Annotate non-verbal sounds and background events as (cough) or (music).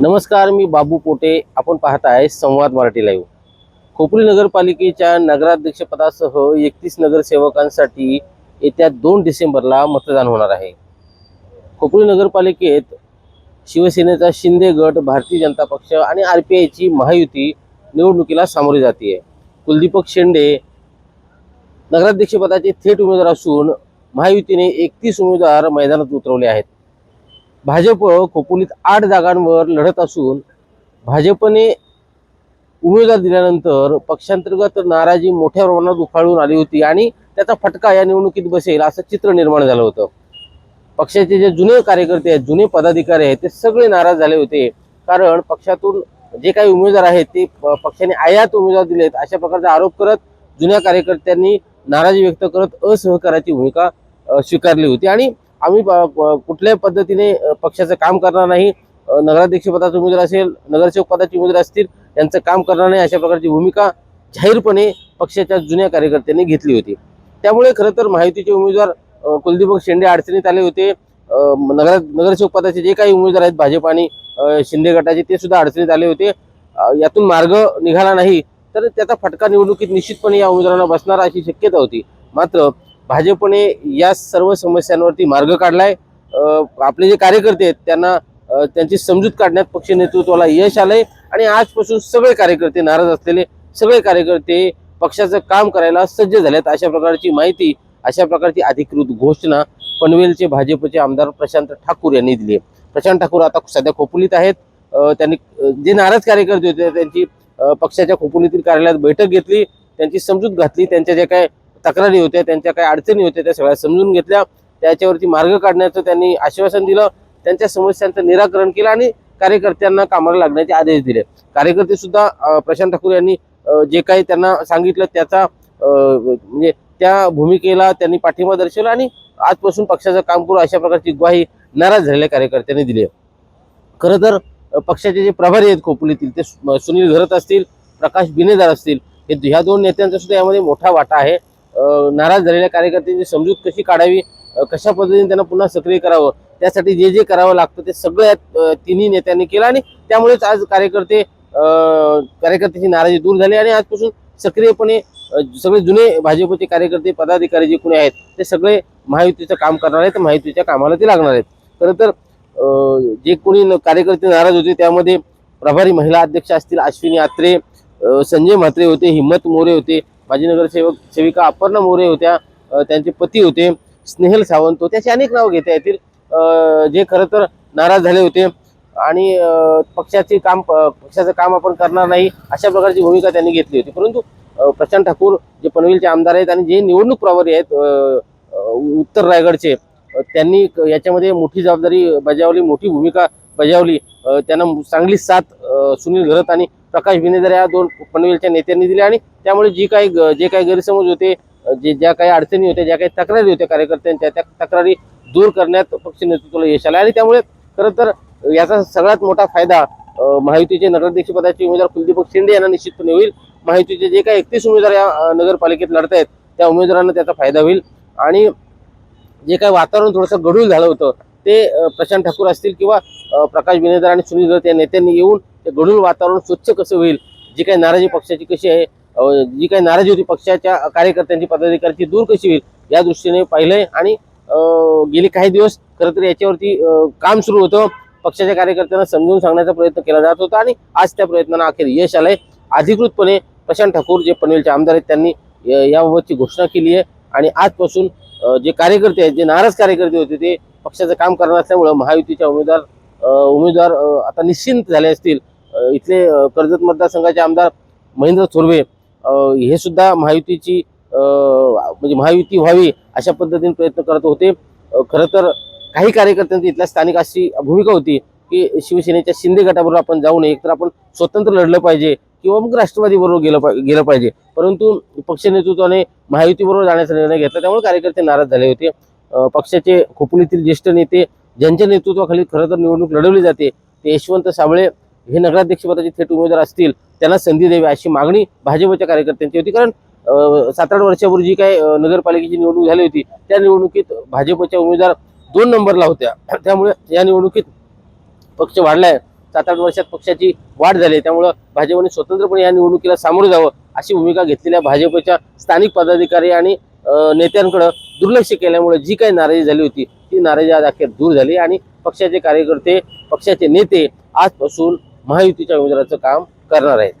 नमस्कार मी बाबू पोटे. आपण पाहत आहे संवाद मराठी लाईव्ह खोपोली नगरपालिकेच्या नगराध्यक्षपदासह एकतीस नगरसेवकांसाठी येत्या दोन डिसेंबरला मतदान होणार आहे. खोपोली नगरपालिकेत शिवसेनेचा शिंदे गट भारतीय जनता पक्ष आणि आर पी आयची महायुती निवडणुकीला सामोरी जाते कुलदीपक शेंडे नगराध्यक्षपदाचे थेट उमेदवार असून महायुतीने एकतीस उमेदवार मैदानात उतरवले आहेत. भाजप खोपोलीत आठ जागांवर लढत असून भाजपने उमेदवार दिल्यानंतर पक्षांतर्गत नाराजी मोठ्या प्रमाणात उफाळून आली होती आणि त्याचा फटका या निवडणुकीत बसेल असं चित्र निर्माण झालं होतं. पक्षाचे जे जुने कार्यकर्ते आहेत जुने पदाधिकारी आहेत ते सगळे नाराज झाले होते. कारण पक्षातून जे काही उमेदवार आहेत ते प- पक्षाने आयात उमेदवार दिलेत अशा प्रकारचा आरोप करत जुन्या कार्यकर्त्यांनी नाराजी व्यक्त करत असहकाराची भूमिका स्वीकारली होती. आणि आम्ही कुठल्याही पद्धतीने पक्षाचं काम करणार नाही. नगराध्यक्ष पदाचे उमेदवार असेल नगरसेवक पदाचे उमेदवार असतील त्यांचं काम करणार नाही अशा प्रकारची भूमिका जाहीरपणे पक्षाच्या जुन्या कार्यकर्त्यांनी घेतली होती. त्यामुळे खरं तर महायुतीचे उमेदवार कुलदीप शेंडे अडचणीत आले होते. नगर नगरसेवक पदाचे जे काही उमेदवार आहेत भाजप आणि शिंदे गटाचे ते सुद्धा अडचणीत आले होते. यातून मार्ग निघाला नाही. तर त्याचा फटका निवडणुकीत निश्चितपणे या उमेदवारांना बसणार अशी शक्यता होती. मात्र भाजपने या सर्व समस्यांवरती मार्ग काढलाय. आपले जे कार्यकर्ते आहेत त्यांना त्यांची समजूत काढण्यात पक्ष नेतृत्वाला यश आलंय आणि आजपासून सगळे कार्यकर्ते नाराज असलेले सगळे कार्यकर्ते पक्षाचं काम करायला सज्ज झालेत अशा प्रकारची माहिती अशा प्रकारची अधिकृत घोषणा पनवेलचे भाजपचे आमदार प्रशांत ठाकूर यांनी दिली आहे. प्रशांत ठाकूर आता सध्या खोपोलीत आहेत. त्यांनी जे नाराज कार्यकर्ते होते त्यांची पक्षाच्या खोपोलीतील कार्यालयात बैठक घेतली त्यांची समजूत घातली त्यांच्या ज्या काय तक्रारी होत्या त्यांच्या काही अडचणी होत्या त्या सगळ्या समजून घेतल्या. त्याच्यावरती मार्ग काढण्याचं त्यांनी आश्वासन दिलं. त्यांच्या समस्यांचं निराकरण केलं आणि कार्यकर्त्यांना कामाला लागण्याचे आदेश दिले. कार्यकर्ते सुद्धा प्रशांत ठाकूर यांनी जे काही त्यांना सांगितलं त्याचा म्हणजे त्या भूमिकेला त्यांनी पाठिंबा दर्शवला आणि आजपासून पक्षाचं काम करू अशा प्रकारची ग्वाही नाराज झालेल्या कार्यकर्त्यांनी दिली खरं तर पक्षाचे जे प्रभारी आहेत खोपोलीतील ते सुनील घरत असतील प्रकाश बिनेदार असतील हे ह्या दोन नेत्यांचा सुद्धा यामध्ये मोठा वाटा आहे. नाराज झालेल्या कार्यकर्त्यांची समजूत कशी काढावी? कशा पद्धतीने त्यांना पुन्हा सक्रिय करावं? त्यासाठी जे जे करावं लागतं ते सगळं तिन्ही नेत्यांनी केलं आणि त्यामुळेच आज कार्यकर्ते कार्यकर्त्याची नाराजी दूर झाली आणि आजपासून सक्रियपणे सगळे जुने भाजपचे कार्यकर्ते पदाधिकारी जे कोणी आहेत ते सगळे महायुतीचं काम करणार आहेत महायुतीच्या कामाला ते लागणार आहेत. खरं तर जे कोणी न- कार्यकर्ते नाराज होते त्यामध्ये प्रभारी महिला अध्यक्ष असतील अश्विनी आत्रे संजय म्हात्रे होते हिम्मत मोरे होते माजी नगरसेवक सेविका अपर्णा मोरे होत्या त्यांचे पती होते स्नेहल सावंत होते असे अनेक नाव घेता येतील. जे खरं तर नाराज झाले होते. आणि पक्षाचे काम प- पक्षाचं काम आपण करणार नाही अशा प्रकारची भूमिका त्यांनी घेतली होती. परंतु प्रशांत ठाकूर जे पनवेलचे आमदार आहेत आणि जे निवडणूक प्रभारी आहेत उत्तर रायगडचे त्यांनी क- याच्यामध्ये मोठी जबाबदारी बजावली मोठी भूमिका बजावली. त्यांना चांगली साथ सुनील घरत आणि प्रकाश बिनेदर या दोन पनवेलच्या नेत्यांनी दिले आणि त्यामुळे जी काही जे काही गैरसमज होते जे ज्या काही अडचणी होत्या ज्या काही तक्रारी होत्या कार्यकर्त्यांच्या त्या तक्रारी दूर करण्यात पक्ष नेतृत्वाला यश आलं. आणि त्यामुळे खरं तर याचा सगळ्यात मोठा फायदा महायुतीचे नगराध्यक्ष पदाचे उमेदवार कुलदीपक शिंदे यांना निश्चितपणे होईल. महायुतीचे जे काही एकतीस उमेदवार या नगरपालिकेत लढत आहेत त्या उमेदवारांना त्याचा फायदा होईल. आणि जे काही वातावरण थोडंसं गढूळ झालं होतं ते प्रशांत ठाकूर असतील किंवा प्रकाश विनेदर आणि सुनील गत या नेत्यांनी येऊन गढूळ वातावरण स्वच्छ कसं होईल? जी काही नाराजी पक्षाची कशी आहे जी काही नाराजी होती पक्षाच्या कार्यकर्त्यांची पदाधिकाऱ्यांची दूर कशी होईल? या दृष्टीने पाहिलंय आणि गेली गेले काही दिवस खरं तर याच्यावरती काम सुरू होतं. पक्षाच्या कार्यकर्त्यांना समजून सांगण्याचा प्रयत्न केला जात होता आणि आज त्या प्रयत्नांना अखेर यश आलंय. अधिकृतपणे प्रशांत ठाकूर जे पनवेलचे आमदार आहेत त्यांनी याबाबतची घोषणा केली आहे. आणि आजपासून जे कार्यकर्ते आहेत जे नाराज कार्यकर्ते होते ते पक्षाचं काम करणार असल्यामुळं महायुतीच्या उमेदवार उमेदवार आता निश्चिंत झाले असतील. इथले कर्जत मतदारसंघाचे आमदार महेंद्र थोरवे हे सुद्धा महायुतीची म्हणजे महायुती व्हावी अशा पद्धतीने प्रयत्न करत होते. खरं तर काही कार्यकर्त्यांची इथल्या स्थानिक अशी भूमिका होती की शिवसेनेच्या शिंदे गटाबरोबर आपण जाऊ नये. तर आपण स्वतंत्र लढलं पाहिजे किंवा मग राष्ट्रवादीबरोबर गेलं पा- गेलं पाहिजे. परंतु पक्ष नेतृत्वाने महायुतीबरोबर जाण्याचा निर्णय घेतला. त्यामुळे कार्यकर्ते नाराज झाले होते. पक्षाचे खोपोलीतील ज्येष्ठ नेते ज्यांच्या नेतृत्वाखाली खरं तर निवडणूक लढवली जाते ते यशवंत साबळे हे नगराध्यक्षपदाचे थेट उमेदवार असतील त्यांना संधी द्यावी अशी मागणी भाजपच्या कार्यकर्त्यांची होती. कारण सात आठ वर्षापूर्वी जी काय नगरपालिकेची निवडणूक झाली होती त्या निवडणुकीत भाजपच्या उमेदवार दोन नंबरला होत्या. (clears throat) त्यामुळे या निवडणुकीत पक्ष वाढलाय. सात आठ वर्षात पक्षाची वाढ झाली आहे. त्यामुळं भाजपने स्वतंत्रपणे या निवडणुकीला सामोरं जावं अशी भूमिका घेतलेल्या भाजपच्या स्थानिक पदाधिकारी आणि नेत्यांकडं दुर्लक्ष केल्यामुळे जी काही नाराजी झाली होती ती नाराजी आज अखेर दूर झाली. आणि पक्षाचे कार्यकर्ते पक्षाचे नेते आजपासून महायुतीच्या उमेदवाराचं काम करणार आहेत.